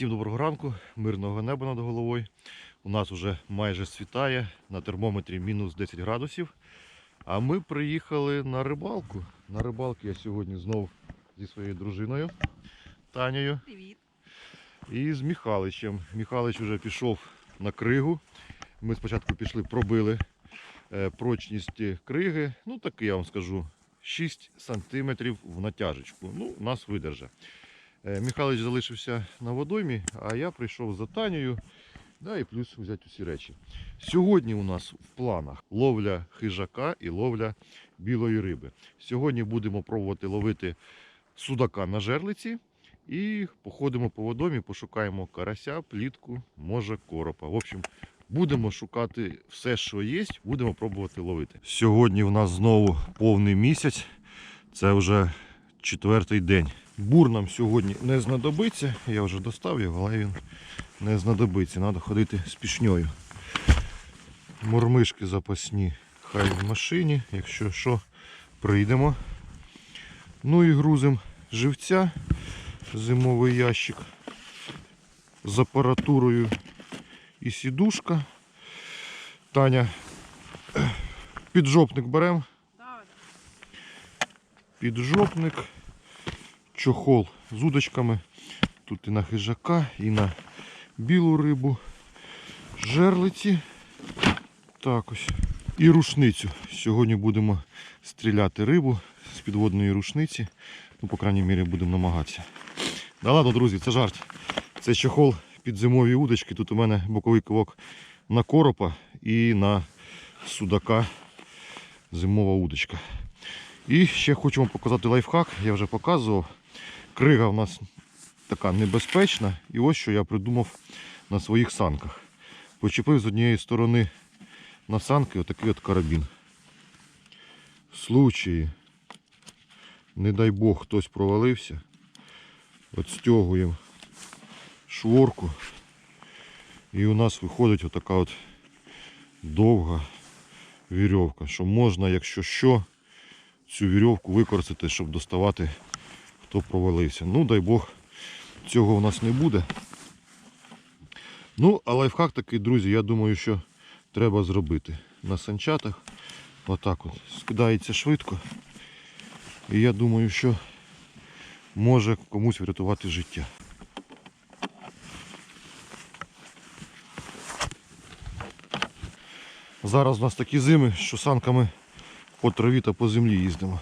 Всім доброго ранку, мирного неба над головою. У нас вже майже світає, на термометрі мінус 10 градусів. А ми приїхали на рибалку. На рибалку я сьогодні знов зі своєю дружиною Танею Привіт. і з Михаличем. Михалич вже пішов на кригу. Ми спочатку пішли, пробили е, прочність криги. Ну так я вам скажу, 6 сантиметрів в натяжечку. Ну, нас видержа. Е, Михайлович залишився на водоймі, а я прийшов за Танею, да, і плюс взяти усі речі. Сьогодні у нас в планах ловля хижака і ловля білої риби. Сьогодні будемо пробувати ловити судака на жерлиці і походимо по водомі, пошукаємо карася, плітку, може коропа. В общем, будемо шукати все, що є, будемо пробувати ловити. Сьогодні у нас знову повний місяць. Це вже четвертий день. Бур нам сьогодні не знадобиться. Я вже достав його, але він не знадобиться. Треба ходити з пішньою. Мормишки запасні хай в машині. Якщо що, прийдемо. Ну і грузимо живця, зимовий ящик з апаратурою і сідушка. Таня, піджопник беремо. Піджопник, чохол з удочками. Тут і на хижака, і на білу рибу, жерлиці. Так ось. І рушницю. Сьогодні будемо стріляти рибу з підводної рушниці. Ну, по крайній мірі, будемо намагатися. Да ладно, друзі, це жарт. Це чохол під зимові удочки. Тут у мене боковий кивок на коропа і на судака зимова удочка. І ще хочу вам показати лайфхак, я вже показував. Крига в нас така небезпечна. І ось що я придумав на своїх санках. Почепив з однієї сторони на санки отакий от карабін. В случаї, не дай Бог, хтось провалився, от стягуємо шворку. І у нас виходить отака от довга вірьовка, що можна, якщо що, цю вірьовку використати, щоб доставати, хто провалився. Ну, дай Бог, цього у нас не буде. Ну, а лайфхак такий, друзі, я думаю, що треба зробити. На санчатах отак от скидається швидко. І я думаю, що може комусь врятувати життя. Зараз у нас такі зими, що санками по траві та по землі їздимо.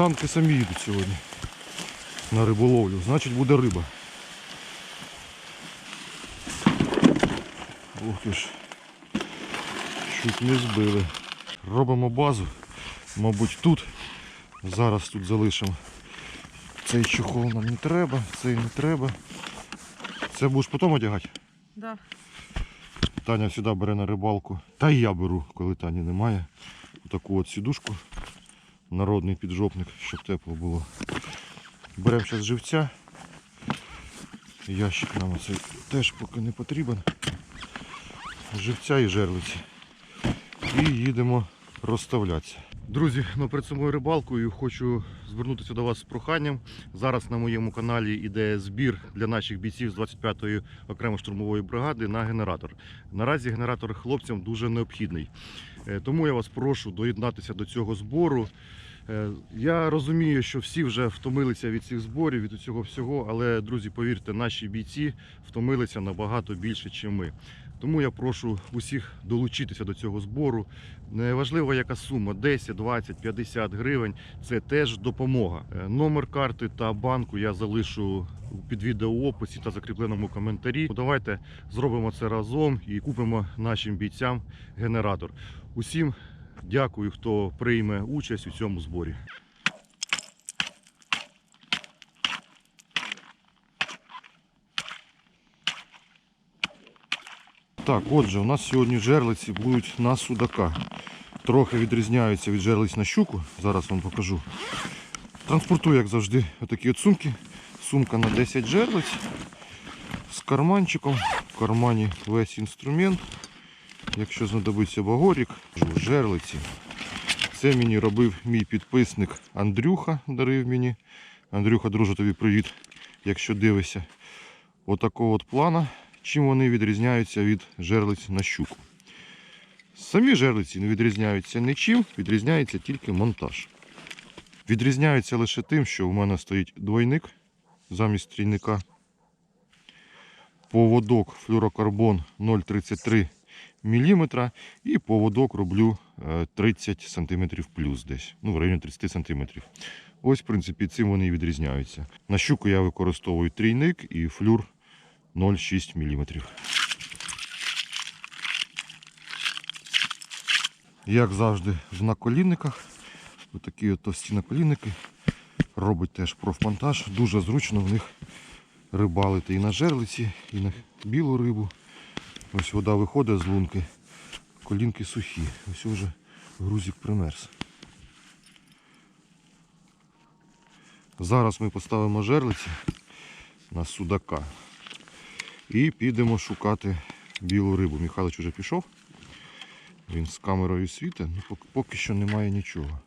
Санки самі їдуть сьогодні на риболовлю, значить буде риба. Ух ти ж, чуть не збили. Робимо базу, мабуть, тут. Зараз тут залишимо. Цей чохол нам не треба, цей не треба. Це будеш потім одягати? да. Таня сюди бере на рибалку. Та й я беру, коли Тані немає. Таку от сідушку. Народний піджопник, щоб тепло було. Беремо зараз живця. Ящик нам оцей теж поки не потрібен. Живця і жерлиці. І їдемо розставлятися. Друзі, ну перед самою рибалкою хочу звернутися до вас з проханням. Зараз на моєму каналі йде збір для наших бійців з 25-ї окремої штурмової бригади на генератор. Наразі генератор хлопцям дуже необхідний. Е, Тому я вас прошу доєднатися до цього збору. Е, Я розумію, що всі вже втомилися від цих зборів, від цього всього, але, друзі, повірте, наші бійці втомилися набагато більше, ніж ми. Тому я прошу усіх долучитися до цього збору. Неважливо, яка сума 10, 20, 50 гривень. Це теж допомога. Е, Номер карти та банку я залишу під відео описі та закріпленому коментарі. Ну, Давайте зробимо це разом і купимо нашим бійцям генератор. Усім дякую, хто прийме участь у цьому зборі. Так, отже, у нас сьогодні жерлиці будуть на судака. Трохи відрізняються від жерлиць на щуку. Зараз вам покажу. Транспортую, як завжди, отакі от сумки. Сумка на 10 жерлиць з карманчиком. В кармані весь інструмент. Якщо знадобиться багорік, жерлиці. Це мені робив мій підписник Андрюха, дарив мені. Андрюха, друже, тобі привіт, якщо дивишся. Отакого от плана, чим вони відрізняються від жерлиць на щуку. Самі жерлиці не відрізняються нічим, відрізняється тільки монтаж. Відрізняються лише тим, що в мене стоїть двойник замість трійника. Поводок флюрокарбон 0,33 мм і поводок роблю е, 30 см плюс десь, ну в районі 30 см. Ось, в принципі, цим вони і відрізняються. На щуку я використовую трійник і флюр 0,6 мм. Як завжди, в наколінниках. Ось такі от товсті наколінники. Робить теж профмонтаж. Дуже зручно в них рибалити і на жерлиці, і на білу рибу. Ось вода виходить з лунки, колінки сухі. Ось вже грузик примерз. Зараз ми поставимо жерлиці на судака і підемо шукати білу рибу. Михайлович вже пішов. Він з камерою світить, ну поки, що немає нічого.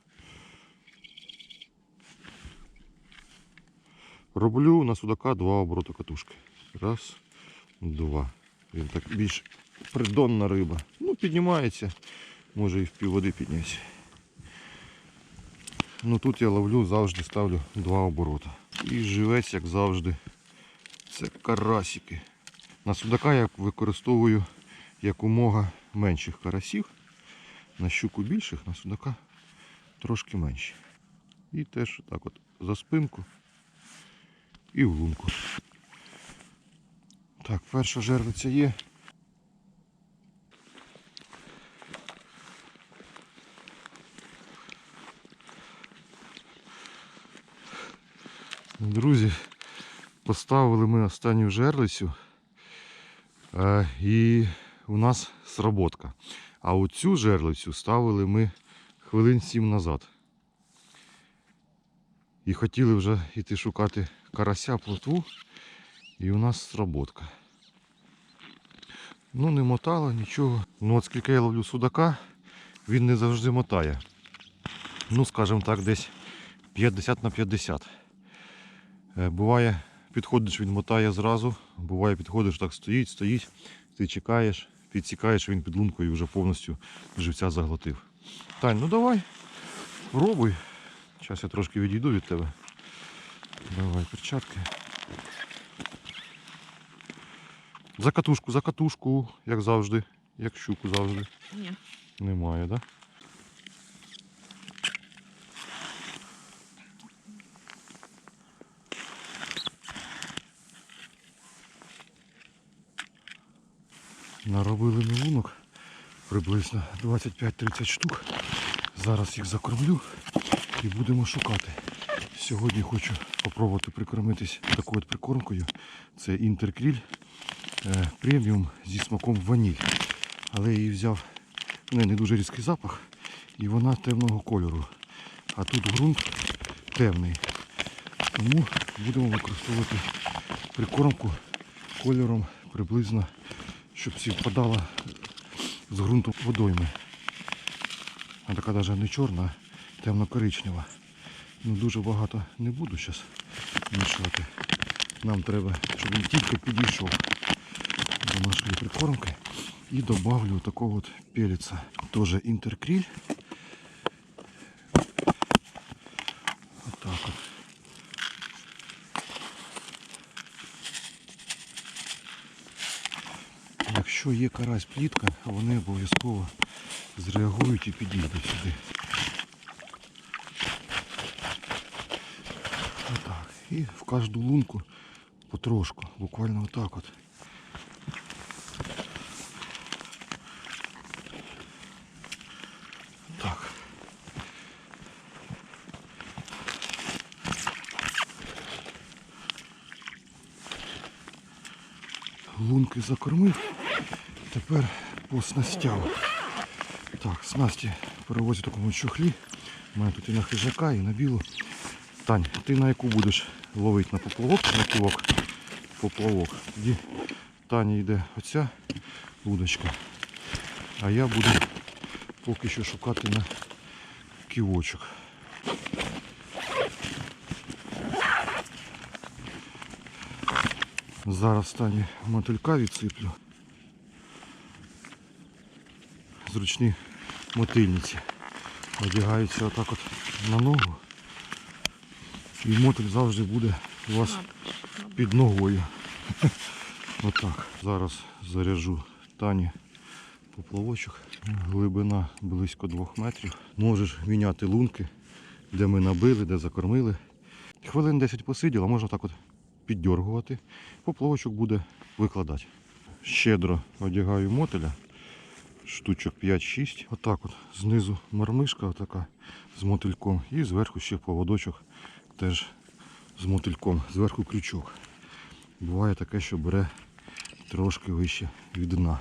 Роблю на судака два обороти катушки. Раз, два. Він так більш придонна риба. Ну, піднімається, може і в півводи піднятися. Ну тут я ловлю, завжди ставлю два оборота. І живець, як завжди, це карасики. На судака я використовую якомога менших карасів. На щуку більших, на судака трошки менші. І теж так от за спинку і в лунку. Так, перша жерлиця є. Друзі, поставили ми останню жерлицю е, і у нас сработка. А оцю жерлицю ставили ми хвилин сім назад. І хотіли вже йти шукати карася плотву, і у нас сработка. Ну, не мотало нічого. Ну от скільки я ловлю судака, він не завжди мотає. Ну, скажімо так, десь 50 на 50. Е, Буває, підходиш, він мотає зразу, буває, підходиш, так стоїть, стоїть, ти чекаєш, підсікаєш, він під лункою вже повністю живця заглотив. Тань, ну давай, пробуй. Зараз я трошки відійду від тебе. Давай перчатки. За катушку, за катушку, як завжди, як щуку завжди. Ні. Немає, так? Да? Наробили ми лунок приблизно 25-30 штук. Зараз їх закормлю і будемо шукати. Сьогодні хочу спробувати прикормитись такою от прикормкою. Це інтеркріль преміум зі смаком ваніль. Але я її взяв, в неї не дуже різкий запах і вона темного кольору. А тут ґрунт темний. Тому будемо використовувати прикормку кольором приблизно, щоб співпадала з ґрунтом водойми. Вона така навіть не чорна, а темно-коричнева. Ну дуже багато не буду зараз мішати. Нам треба, щоб він тільки підійшов до нашої прикормки. І добавлю такого от пелеца. Тоже інтеркріль. Отак от. Якщо є карась плітка, вони обов'язково зреагують і підійдуть сюди. Отак. І в кожну лунку потрошку, буквально отак от. Так. Лунки закормив. Тепер по снастям. Так, снасті перевозю в такому чохлі. У мене тут і на хижака, і на білу. Тань, ти на яку будеш ловити на поплавок чи на ківок? Поплавок. Тоді Таня йде оця удочка. А я буду поки що шукати на ківочок. Зараз стані мотилька відсиплю. Зручні мотильниці. Одягаються отак от на ногу. І мотиль завжди буде у вас під ногою. Отак. Зараз заряжу Тані поплавочок. Глибина близько 2 метрів. Можеш міняти лунки, де ми набили, де закормили. Хвилин 10 посиділа, можна так от піддергувати. Поплавочок буде викладати. Щедро одягаю мотиля. Штучок 5-6. Отак от. Знизу мармишка отака з мотильком. І зверху ще поводочок теж з мотильком. Зверху крючок. Буває таке, що бере трошки вище від дна.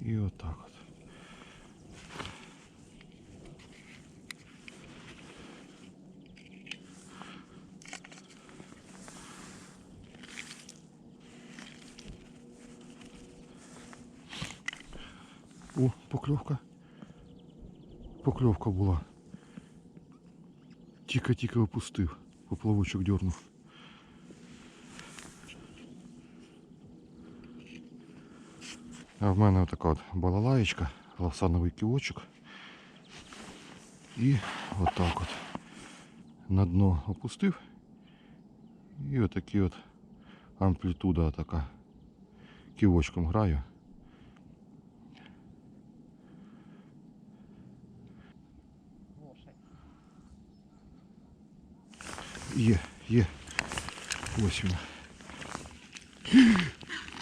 І отак О, покльовка. Покльовка була. Тільки-тільки опустив. Поплавочок дернув. А в мене отака от балалаєчка, лавсановий ківочок. І отак от на дно опустив. І отакі от амплітуда така. Ківочком граю. Є, є. Ось він.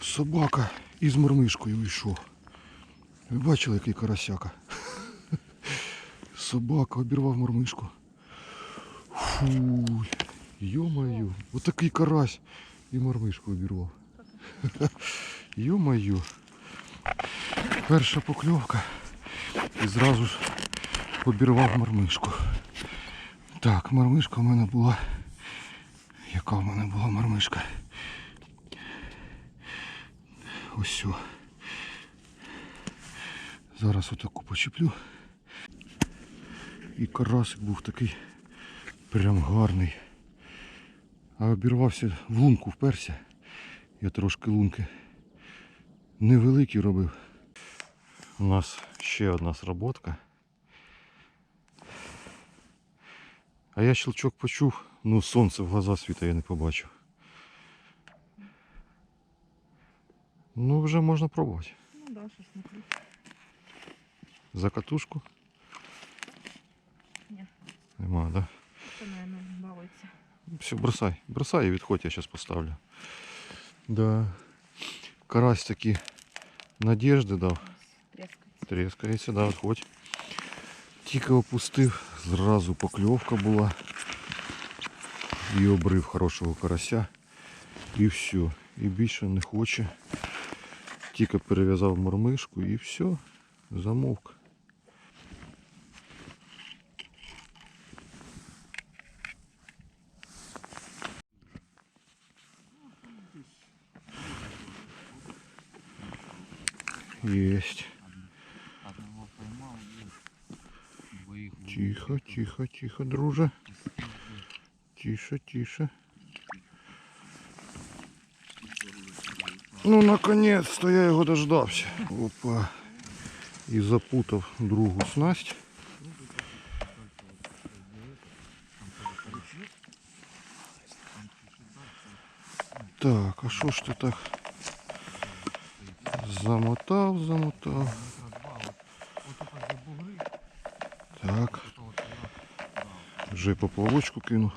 Собака із мормишкою йшов. Ви бачили, який карасяка? Собака обірвав мормишку. Фу. Йо-моє. Отакий карась. І мормишку обірвав. Йо-моє. Перша покльовка. І зразу ж обірвав мормишку. Так, мармишка в мене була. Яка в мене була мармишка? Ось. Зараз отаку почеплю. І карасик був такий прям гарний. А обірвався в лунку вперся. Я трошки лунки невеликі робив. У нас ще одна сработка. А я щелчок почув, ну сонце в глаза світа я не побачив. Ну вже можна пробувати. Ну да, щось не круть. За катушку? Ні. Нема, да? Це, мабуть, балується. Все, бросай. Бросай і відходь, я зараз поставлю. Да. Карась такі надіжди дав. Трескається. Трескається, да, відходь. Тільки опустив, зразу покльовка була. І обрив хорошого карася. І все. І більше не хоче. Тільки перев'язав мормишку і все. Замовк. Есть. Одного поймал и двоих Тихо, тихо, тихо, друже. Тише, тише. Ну, наконец-то я його дождався. Опа. І запутав другу снасть. Так, а що ж ти так? Замотав, замотав. Так. Вже й поплавочку кинув.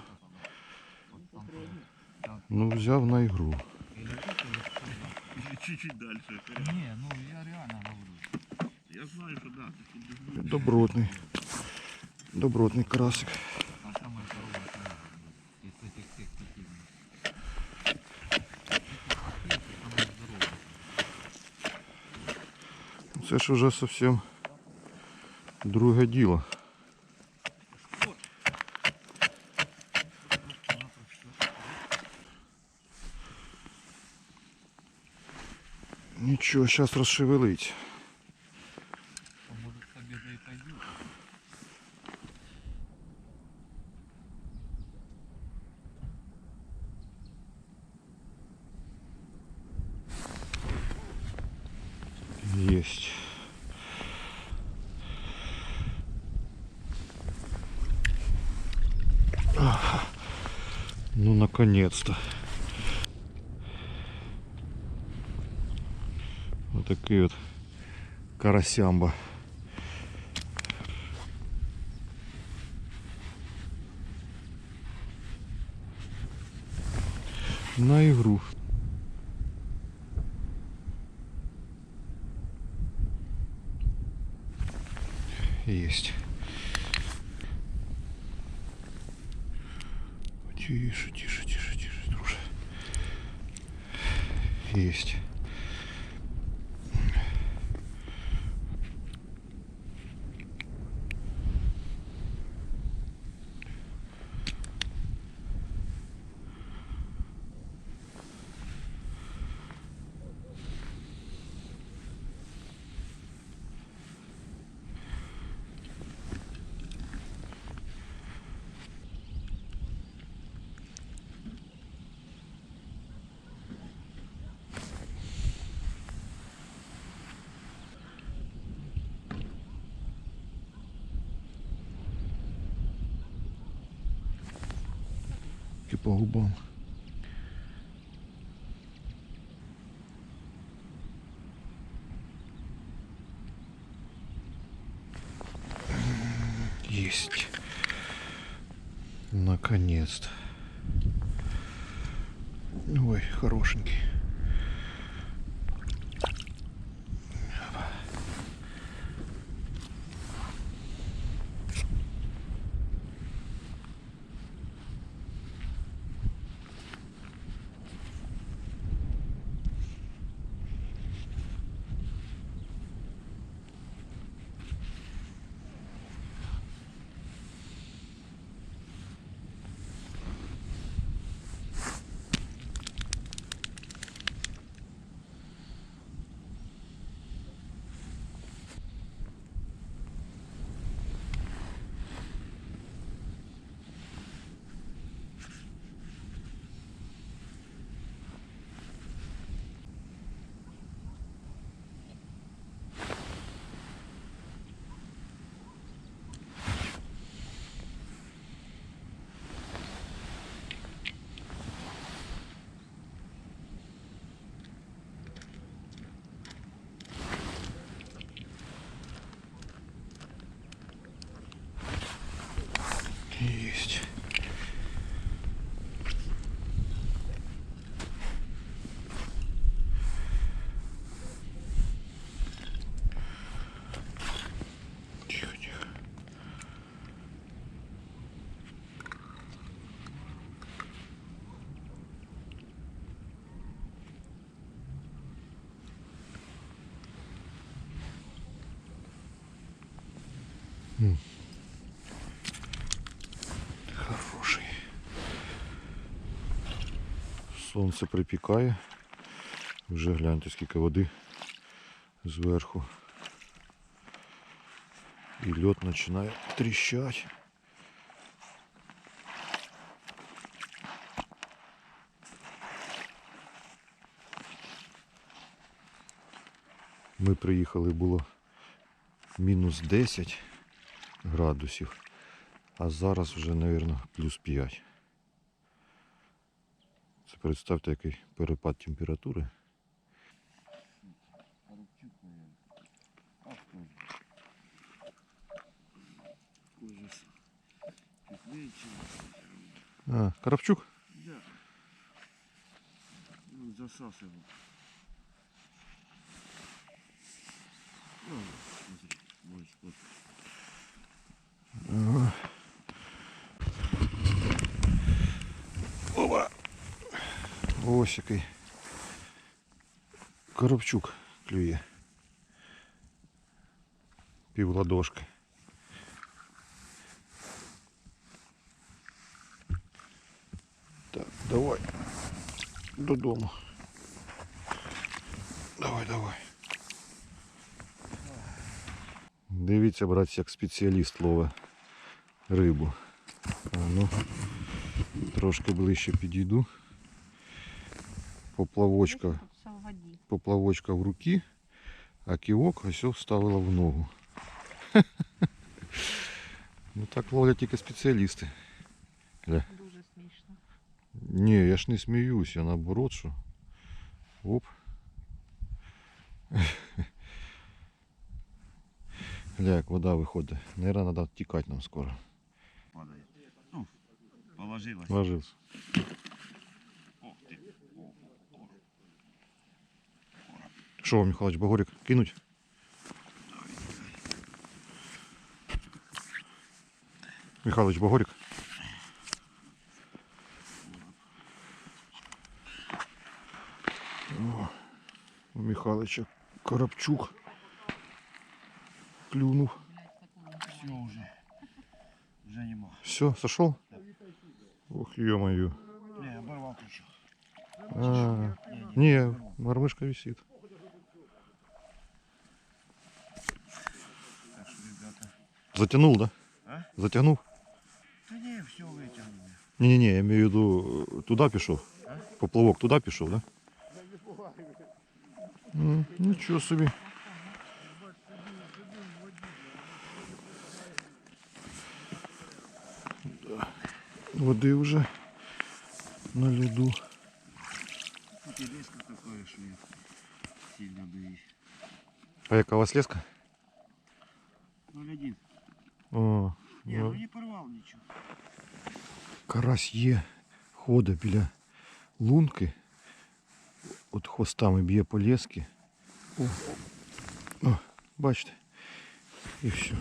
Ну, взяв на ігру. Чуть-чуть дальше. Не, ну я реально говорю. Я знаю, что да. Добротний. Добротний карасик. Це ж уже зовсім друге діло. Чего сейчас расшевелить? Может, победа и пойдет. Есть. Ну, наконец-то. Такие вот карасямба. На игру. Есть. Тише, тише, тише, тише, друже. Есть. И по губам. Есть. Наконец-то. Ой, хорошенький. Сонце припікає. Вже гляньте, скільки води зверху. І льот починає тріщати. Ми приїхали, було мінус 10 градусів, а зараз вже, мабуть, плюс 5. Представте, який перепад температури. А, Карапчук? Да. Он засасывал. Ось який. Коробчук клює. Пів ладошки. Так, давай. Додому. Давай, давай. Дивіться, братці, як спеціаліст ловить рибу. А, ну, трошки ближче підійду. Поплавочка, Все в воді. поплавочка в руки, А ківок ось вставила в ногу. Ну так ловлять тільки спеціалісти. Дуже смішно. Ні, я ж не сміюсь, я наоборот, що. Оп. Гля, як вода виходить. Наверное, треба тікати нам скоро. Падає. Ну, положилась. Ложився. Що, Михайлович, Багорик, кинуть? Михайлович, Багорик. О, у Михайловича Коробчук клюнув. Все вже. Вже нема. Все, сошел? Ох, ё-моё. Не, оборвав крючок. А, не, мормышка висит. Так що, ребята. Затянул, да? А? Затянул? Та ні, все витягнули. Не-не-не, я имею в виду, э, туда пішов. А? Поплавок туда пішов, да? М, Нічого собі. Да. Води вже на льоду. Тут і леска така, що я сильно боюсь. А яка у вас леска? 0,1. О, Ні, ну, ну не порвав нічого. карась є, ходить біля лунки. От хвостами б'є по лески. О, о, бачите. І все.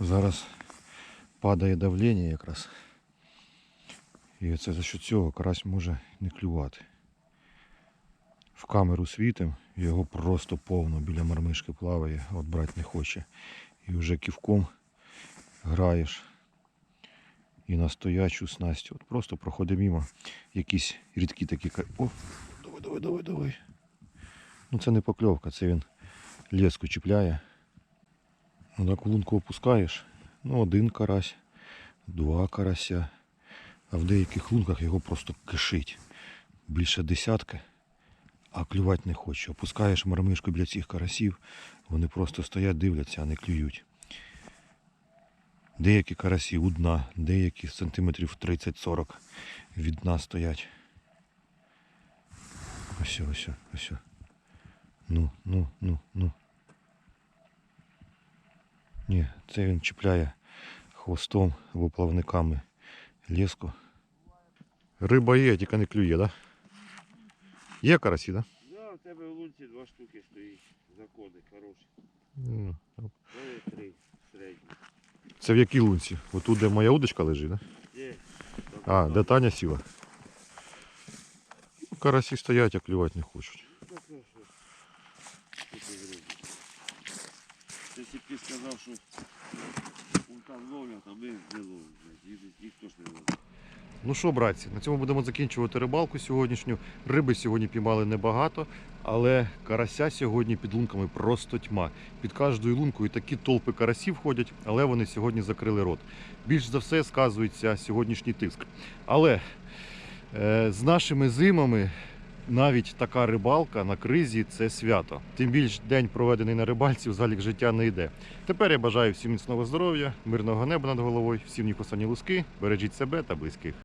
Зараз падає давлення якраз. І це за що цього карась може не клювати. Камеру світим, його просто повно біля мармишки плаває, от брати не хоче. І вже ківком граєш і на стоячу снасть. От просто проходить мимо якісь рідкі такі. О, давай, давай, давай, давай. Ну це не покльовка, це він леску чіпляє. Ну так лунку опускаєш. Ну, один карась, два карася. А в деяких лунках його просто кишить. Більше десятки, а клювати не хоче. Опускаєш мармишку біля цих карасів, вони просто стоять, дивляться, а не клюють. Деякі карасі у дна, деякі сантиметрів 30-40 від дна стоять. Ось, ось, ось. Ну, ну, ну, ну. Ні, це він чіпляє хвостом або плавниками леску. Риба є, тільки не клює, да? Є карасі, да? Да, у тебе в лунці два штуки стоїть. Закони хороші. Ну три середні. Це в якій лунці? Отут, де моя удочка лежить, да? Є. А, де Таня сіла? Ну, Карасі стоять, а клювати не хочуть. Так? Що ти б сказав, що там ловлять, а ми не ловимо. Їх- ж не ловить. Ну що, братці, на цьому будемо закінчувати рибалку сьогоднішню. Риби сьогодні піймали небагато, але карася сьогодні під лунками просто тьма. Під кожною лункою такі толпи карасів ходять, але вони сьогодні закрили рот. Більш за все сказується сьогоднішній тиск. Але е, з нашими зимами навіть така рибалка на кризі це свято. Тим більш день проведений на рибальці в залік життя не йде. Тепер я бажаю всім міцного здоров'я, мирного неба над головою, всім нікусані луски, бережіть себе та близьких.